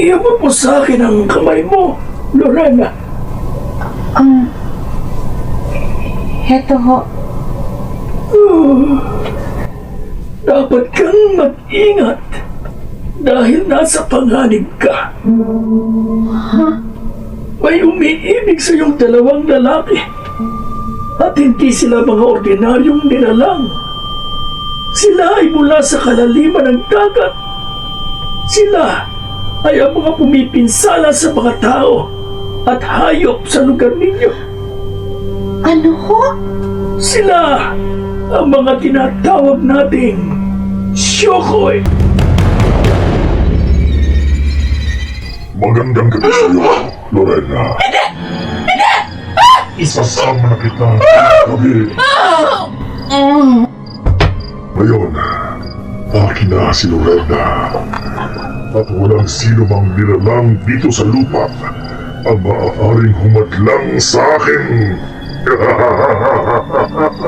Iabot mo sa akin ang kamay mo, Lorena. Um, heto ho. Dapat kang mag-ingat dahil nasa panganib ka. May umiibig sa iyong dalawang lalaki at hindi sila mga ordinaryong nilalang. Sila ay mula sa kalaliman ng dagat. Sila ay ang mga pumipinsala sa mga tao at hayop sa lugar ninyo. Ano ho? Sila ang mga tinatawag nating Shokoy. Magandang gabi sa iyo, Lorena. Hindi! Hindi! Isasama na kita gabi. Ngayon, akin na si Lorena. At walang sino mang nilalang dito sa lupa ang maaaring humadlang sa akin.